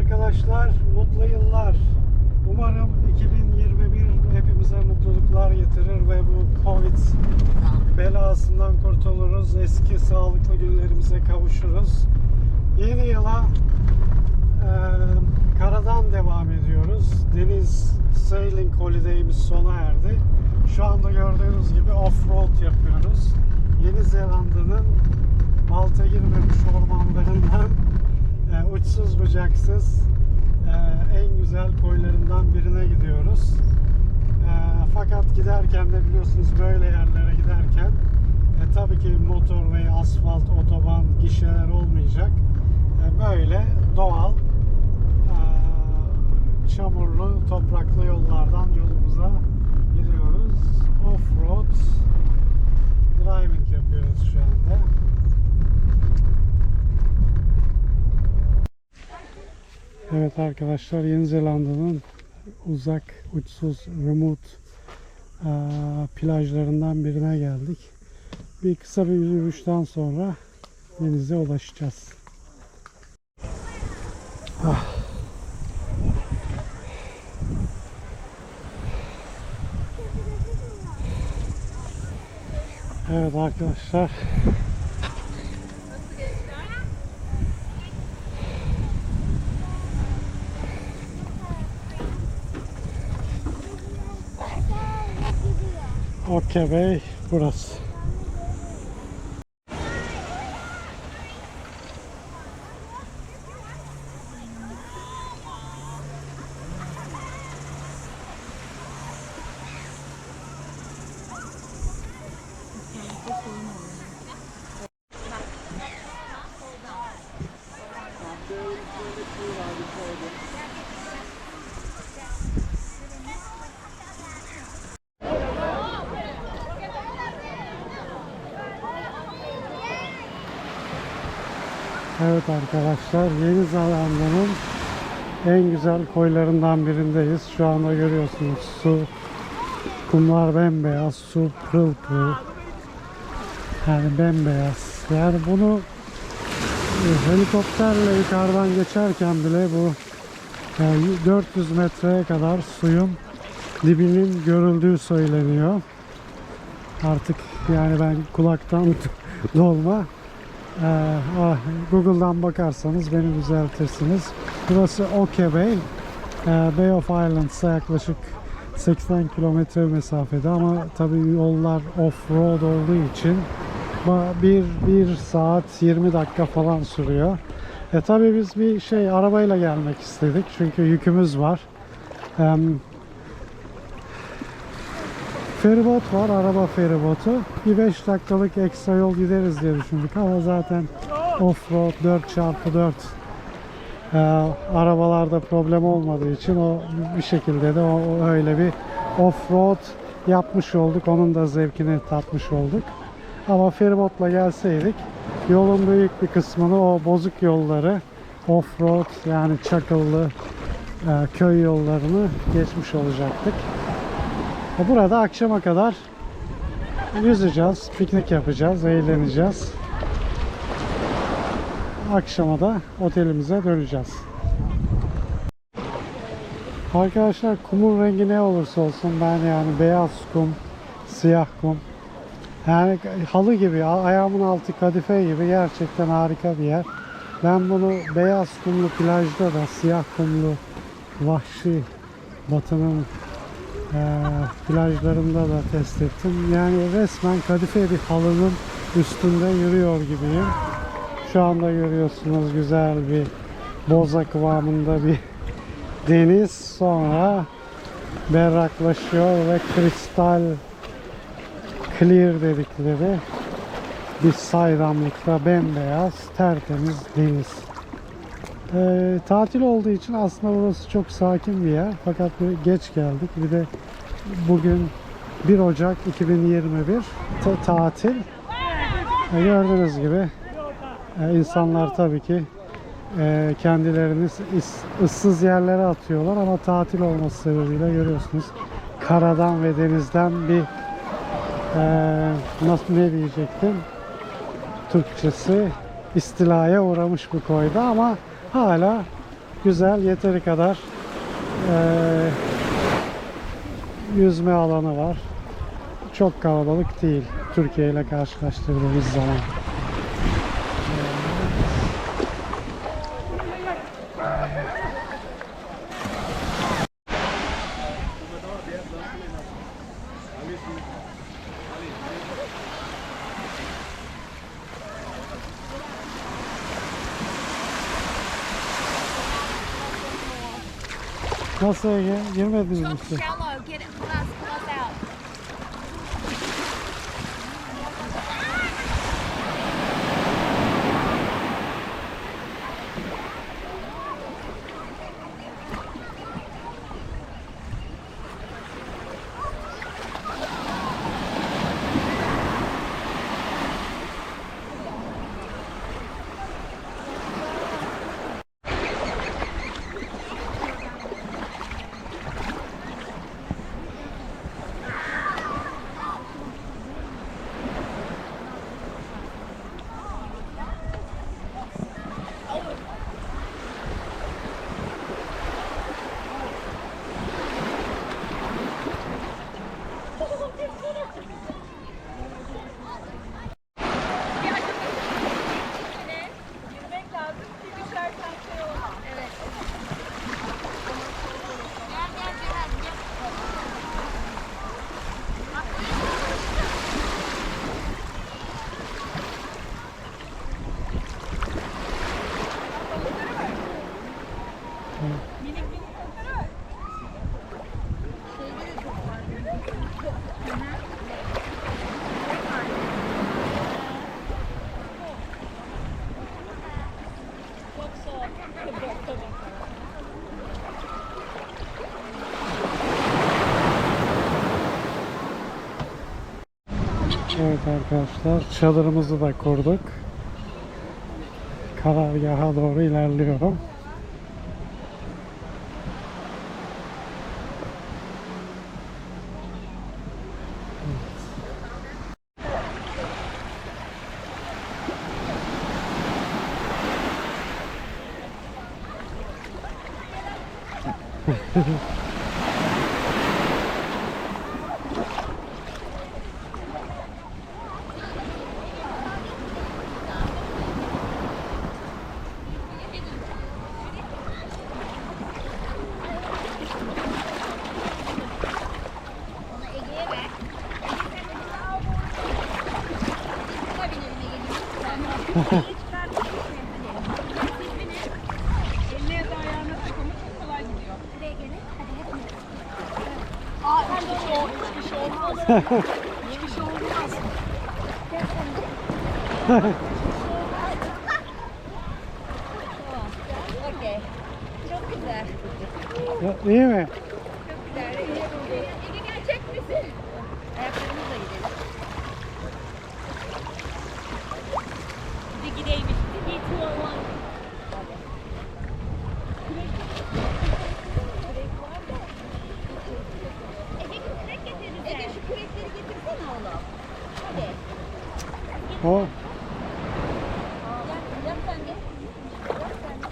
arkadaşlar, mutlu yıllar. Umarım 2021 hepimize mutluluklar getirir ve bu Covid belasından kurtuluruz. Eski sağlıklı günlerimize kavuşuruz. Yeni yıla e, karadan devam ediyoruz. Deniz Sailing Holiday'imiz sona erdi. Şu anda gördüğünüz gibi off-road yapıyoruz. Yeni Zelanda'nın balta girmemiş ormanlarından e, uçsuz bucaksız e, en güzel koylarından birine gidiyoruz. E, fakat giderken de biliyorsunuz böyle yerlere giderken e, tabii ki motor ve asfalt, otoban, gişeler olmayacak. E, böyle doğal e, çamurlu, topraklı yollardan yolumuza gidiyoruz. Off-road driving yapıyoruz şu anda. Evet arkadaşlar Yeni Zelanda'nın uzak, uçsuz, remote plajlarından birine geldik. Bir kısa bir yürüyüşten sonra denize ulaşacağız. Ah. Evet arkadaşlar Okey Bey burası. Evet arkadaşlar Yeni Zelanda'nın en güzel koylarından birindeyiz. Şu anda görüyorsunuz su, kumlar bembeyaz, su pırıl pırıl. Yani bembeyaz. Yani bunu e, helikopterle yukarıdan geçerken bile bu yani 400 metreye kadar suyun dibinin görüldüğü söyleniyor. Artık yani ben kulaktan dolma Google'dan bakarsanız beni düzeltirsiniz. Burası Oke Bay. Ee, Bay of Islands'a yaklaşık 80 kilometre mesafede ama tabii yollar off-road olduğu için bir, bir saat 20 dakika falan sürüyor. E tabii biz bir şey arabayla gelmek istedik çünkü yükümüz var. Em, Feribot var, araba feribotu. Bir 5 dakikalık ekstra yol gideriz diye düşündük ama zaten off-road 4x4 e, arabalarda problem olmadığı için o bir şekilde de o, o öyle bir off-road yapmış olduk. Onun da zevkini tatmış olduk. Ama feribotla gelseydik yolun büyük bir kısmını o bozuk yolları off-road yani çakıllı e, köy yollarını geçmiş olacaktık. Burada akşama kadar yüzeceğiz, piknik yapacağız, eğleneceğiz. Akşama da otelimize döneceğiz. Arkadaşlar kumun rengi ne olursa olsun ben yani beyaz kum, siyah kum yani halı gibi, ayağımın altı kadife gibi gerçekten harika bir yer. Ben bunu beyaz kumlu plajda da siyah kumlu vahşi batının eee, plajlarında da test ettim. Yani resmen kadife bir halının üstünde yürüyor gibiyim. Şu anda görüyorsunuz güzel bir boza kıvamında bir deniz. Sonra berraklaşıyor ve kristal clear dedikleri bir saydamlıkta bembeyaz tertemiz deniz. Ee, tatil olduğu için aslında burası çok sakin bir yer. Fakat geç geldik. Bir de bugün 1 Ocak 2021 ta- tatil. E, gördüğünüz gibi e, insanlar tabii ki e, kendilerini ıssız yerlere atıyorlar ama tatil olması sebebiyle görüyorsunuz karadan ve denizden bir e, nasıl ne diyecektim Türkçesi istilaya uğramış bu koyda ama hala güzel, yeteri kadar eee, yüzme alanı var. Çok kalabalık değil Türkiye ile karşılaştırdığımız zaman. Nasıl Ege? Girmediniz mi? Çok siz? shallow. Get it. Pull us, pull us out. Yürümek lazım ki düşersen şey olmaz. Evet. Gel gel Ceren gel. Minik minik balıkları var. Şeyde de çok var. Çok soğuk. Tabii tabii. Evet arkadaşlar çadırımızı da kurduk. Karargaha doğru ilerliyorum. Onu Ege'ye ver. Buna binelim Ege'nin. Eline de ayağına takılmış çok kolay gidiyor. Hadi Ege'nin. Hadi hepimiz. Aa, ben de şey olmaz. Bir şey olmaz. Hiçbir şey olmaz. Çok güzel. İyi mi? Çok güzel. Ege gelecek misin? Ayaklarımızla gidelim. Bir gideymiş. Bir two or one. Ege kürek getiririz. Ege şu kürekleri getirsene oğlum. Hadi. O Gel, yap sen de. Yap sen de.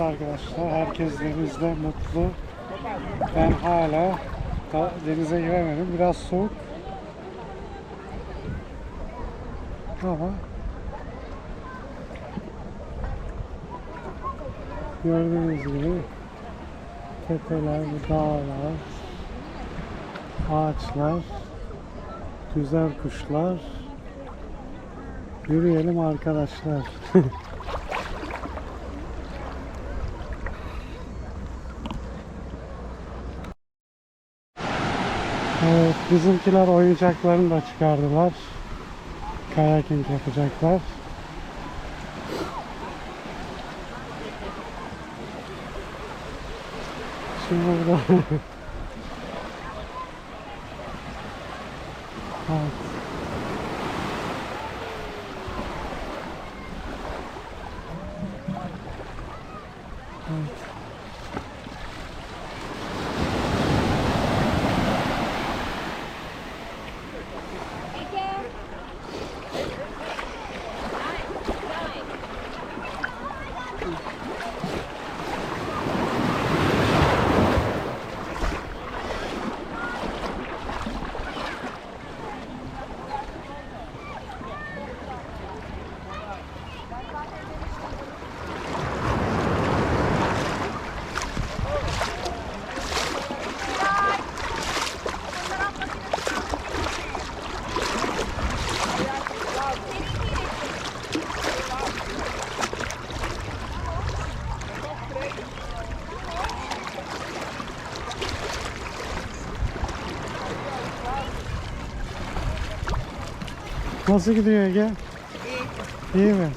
Evet arkadaşlar herkes denizde mutlu. Ben hala denize giremedim. Biraz soğuk. Ama gördüğünüz gibi tepeler, dağlar, ağaçlar, güzel kuşlar. Yürüyelim arkadaşlar. Evet, bizimkiler oyuncaklarını da çıkardılar. Kayaking yapacaklar. Şimdi burada evet. Nasıl gidiyor Ege? İyi. İyi mi?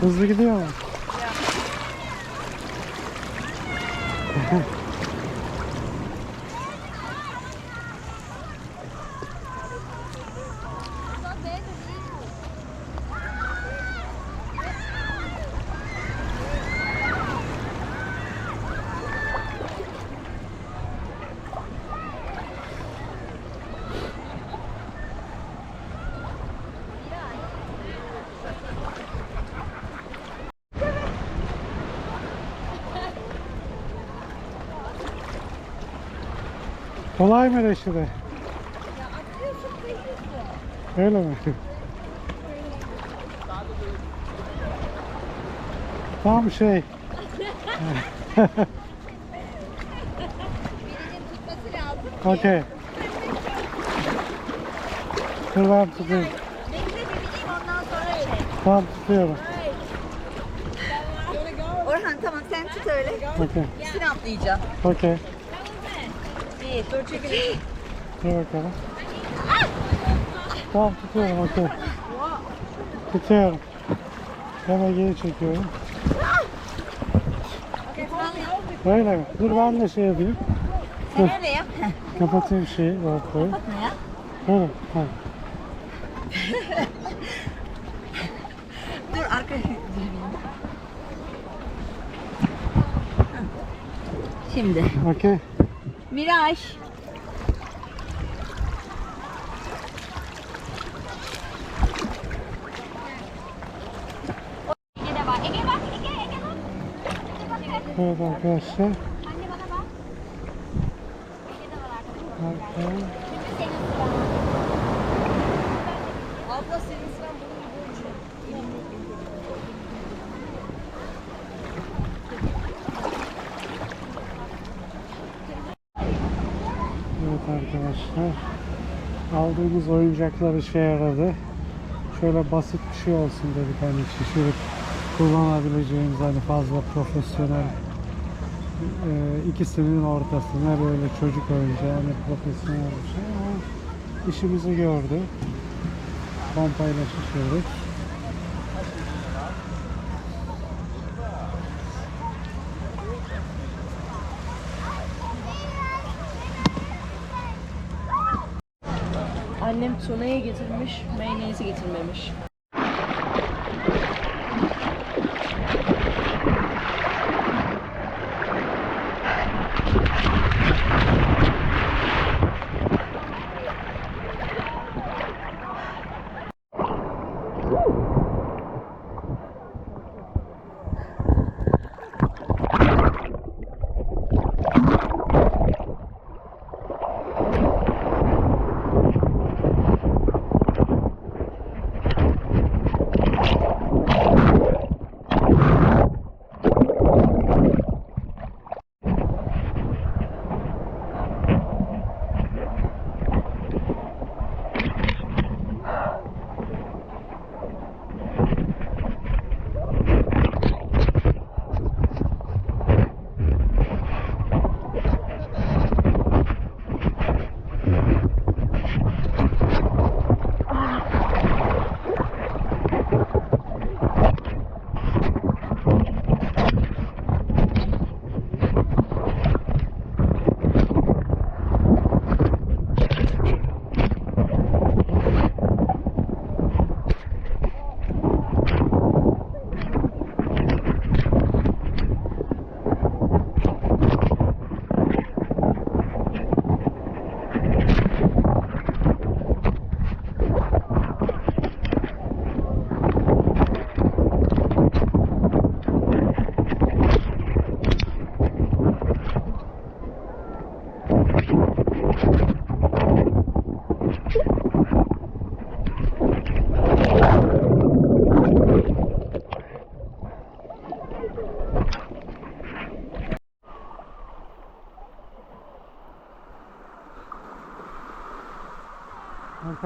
Hızlı gidiyor mu? Kolay mı Reşide? Öyle mi? Tam şey. Okey. Dur ben tutayım. Tamam tutuyorum. Orhan tamam sen tut öyle. Okey. Üstüne atlayacağım. Okey. Bir, dur çekil. Dur bakalım. Tamam tutuyorum okey. Tutuyorum. Hemen geri çekiyorum. Böyle mi? Dur ben de şey yapayım. Sen öyle yap. Kapatayım şeyi. Ne ya? Böyle. Ha. Dur arka. Şimdi. Okey. Bak. Evet arkadaşlar. Anne bana bak. Ege de var arkadaşlar. Okey. Şimdi senin sıran. Abla senin sıran bunun Evet arkadaşlar. Aldığımız oyuncaklar işe yaradı. Şöyle basit bir şey olsun dedik hani şişirip kullanabileceğimiz hani fazla profesyonel e, ikisinin ortasına böyle çocuk oyuncağı hani profesyonel bir şey ama işimizi gördü. Pompayla şişirdik. Tunayı getirmiş, mayonezi getirmemiş.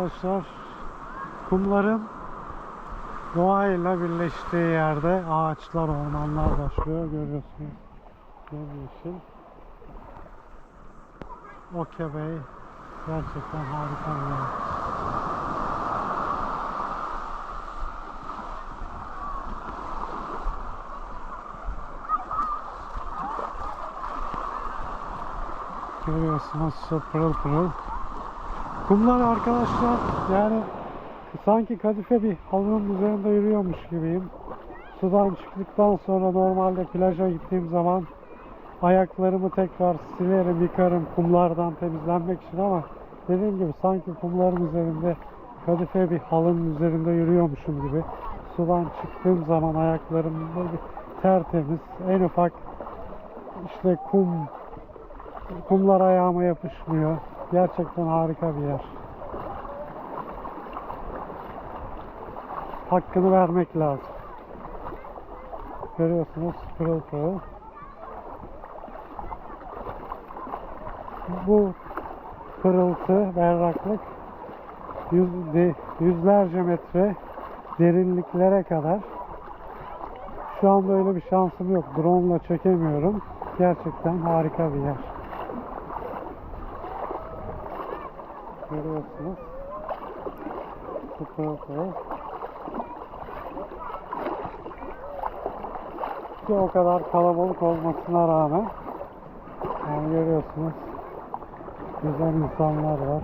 Arkadaşlar kumların doğayla birleştiği yerde ağaçlar, ormanlar başlıyor. Görüyorsunuz. Yemyeşil. Okya Bey gerçekten harika bir yer. Görüyorsunuz su pırıl pırıl. Kumlar arkadaşlar yani sanki kadife bir halının üzerinde yürüyormuş gibiyim. Sudan çıktıktan sonra normalde plaja gittiğim zaman ayaklarımı tekrar silerim, yıkarım kumlardan temizlenmek için ama dediğim gibi sanki kumların üzerinde kadife bir halının üzerinde yürüyormuşum gibi. Sudan çıktığım zaman ayaklarım böyle tertemiz, en ufak işte kum kumlar ayağıma yapışmıyor. Gerçekten harika bir yer. Hakkını vermek lazım. Görüyorsunuz pırıl pırıl. Bu pırıltı, berraklık yüz, de- yüzlerce metre derinliklere kadar. Şu anda öyle bir şansım yok. Drone ile çekemiyorum. Gerçekten harika bir yer. Görüyorsunuz. Pırıl. Ki o kadar kalabalık olmasına rağmen yani görüyorsunuz güzel insanlar var.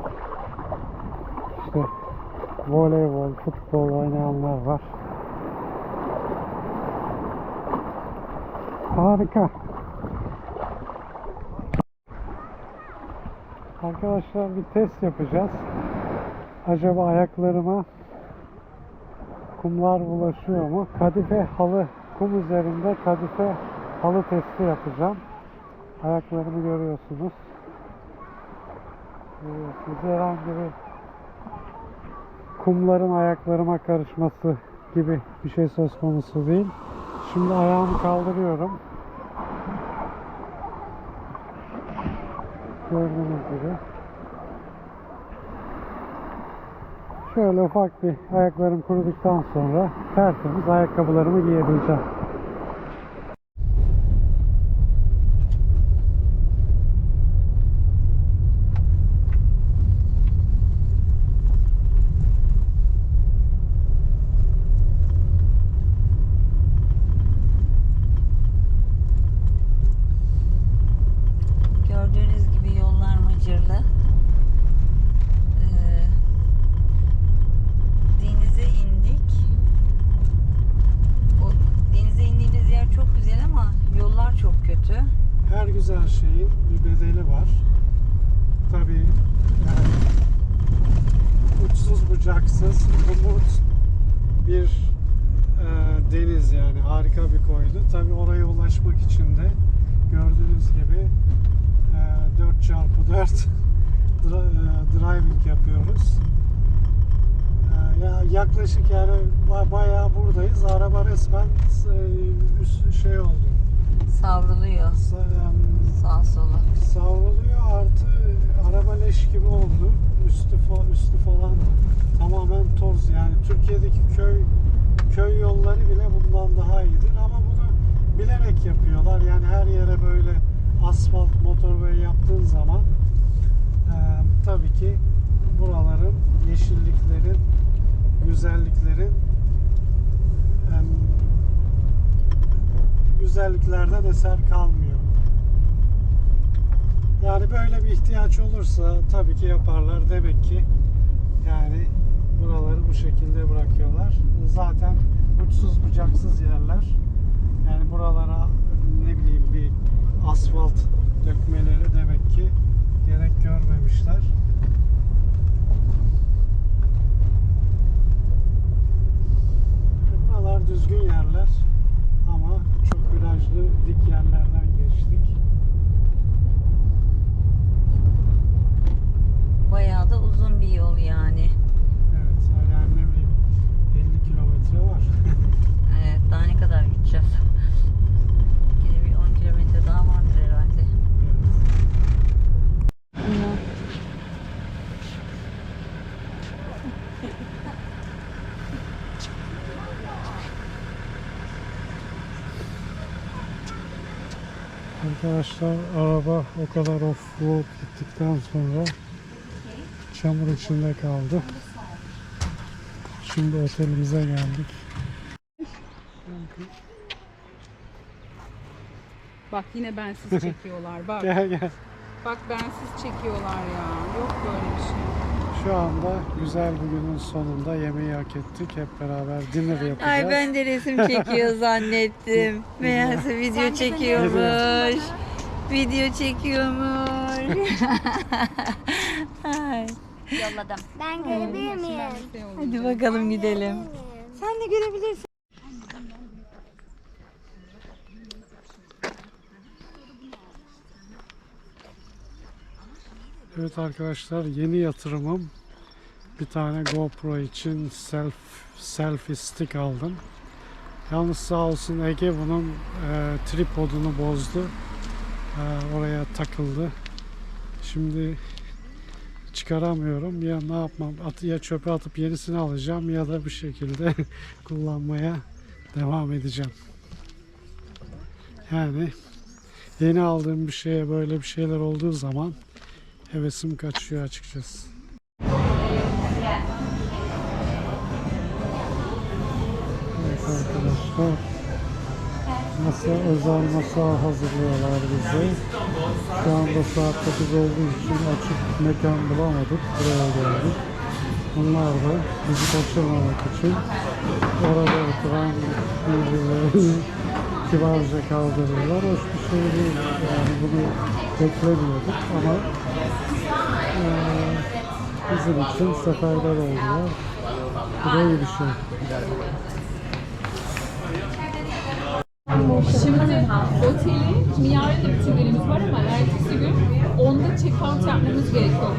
İşte voleybol, futbol oynayanlar var. Harika. Arkadaşlar bir test yapacağız. Acaba ayaklarıma kumlar bulaşıyor mu? Kadife halı, kum üzerinde kadife halı testi yapacağım. Ayaklarımı görüyorsunuz. Görüyorsunuz. Herhangi bir kumların ayaklarıma karışması gibi bir şey söz konusu değil. Şimdi ayağımı kaldırıyorum. Gördüğünüz gibi. Şöyle ufak bir ayaklarım kuruduktan sonra tertemiz ayakkabılarımı giyebileceğim. Gördüğünüz gibi yollar mıcırlı. Ee, denize indik. O denize indiğimiz yer çok güzel ama yollar çok kötü. Her güzel şeyin bir bedeli var. Tabii yani uçsuz bucaksız umut bir e, deniz yani harika bir koydu. Tabii oraya ulaşmak için de gördüğünüz gibi e, 4x4 dra- e, driving yapıyoruz. E, ya yaklaşık yani ba- bayağı buradayız. Araba resmen e, üst- şey oldu. Savruluyor Sa- em, sağ sola. savruluyor artı araba leş gibi oldu. Üstü fa- üstü falan tamamen toz yani Türkiye'deki köy köy yolları bile bundan daha iyidir ama bunu bilerek yapıyorlar. Yani her yere böyle asfalt motorway yaptığın zaman e, tabii ki buraların yeşilliklerin güzelliklerin em, güzelliklerden eser kalmıyor. Yani böyle bir ihtiyaç olursa tabii ki yaparlar. Demek ki yani buraları bu şekilde bırakıyorlar. Zaten uçsuz bucaksız yerler. Yani buralara ne bileyim bir asfalt dökmeleri demek ki gerek görmemişler. Buralar düzgün yerler ama çok virajlı dik yerlerden geçtik. Bayağı da uzun bir yol yani. yapacağız. Yine bir 10 kilometre daha vardır herhalde. Arkadaşlar araba o kadar off-road gittikten sonra çamur içinde kaldı. Şimdi otelimize geldik. Bak yine bensiz çekiyorlar. Bak Gel gel. bak bensiz çekiyorlar ya. Yok böyle bir şey. Şu anda güzel bir günün sonunda yemeği hak ettik. Hep beraber dinner yapacağız. Ay ben de resim çekiyor zannettim. Meğerse video çekiyormuş. Video çekiyormuş. Ay. Yolladım. Ben görebilir miyim? Şey. Hadi bakalım gidelim. Sen de görebilirsin. Evet arkadaşlar yeni yatırımım bir tane GoPro için self selfie stick aldım. Yalnız sağ olsun Ege bunun e, tripodunu bozdu. E, oraya takıldı. Şimdi çıkaramıyorum. Ya ne yapmam? At, ya çöpe atıp yenisini alacağım ya da bir şekilde kullanmaya devam edeceğim. Yani yeni aldığım bir şeye böyle bir şeyler olduğu zaman hevesim kaçıyor açıkçası. Evet arkadaşlar. Masa, özel masa hazırlıyorlar bize. Şu anda saat 9 olduğu için açık mekan bulamadık. Buraya geldik. Bunlar da bizi kaçırmamak için orada oturan birbirlerini kibarca kaldırırlar. Hoş bir şey değil. Yani bunu beklemiyorduk ama eee, bizim için seferber oldular. Bu da iyi bir şey. Şimdi otelin şimdi yarın da bitirlerimiz var ama ertesi gün onda check out yapmamız gerekiyor.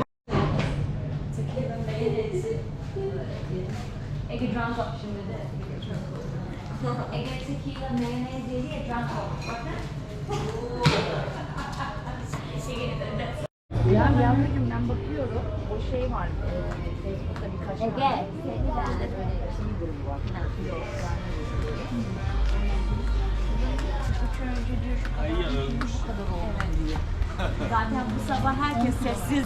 Ege drunk up şimdi de. Ege tequila mayonnaise yedi ya drunk. Bakın. Ya günümden bakıyorum. O şey var. E, Facebook'ta birkaç Ege. Zaten bu sabah herkes sessiz.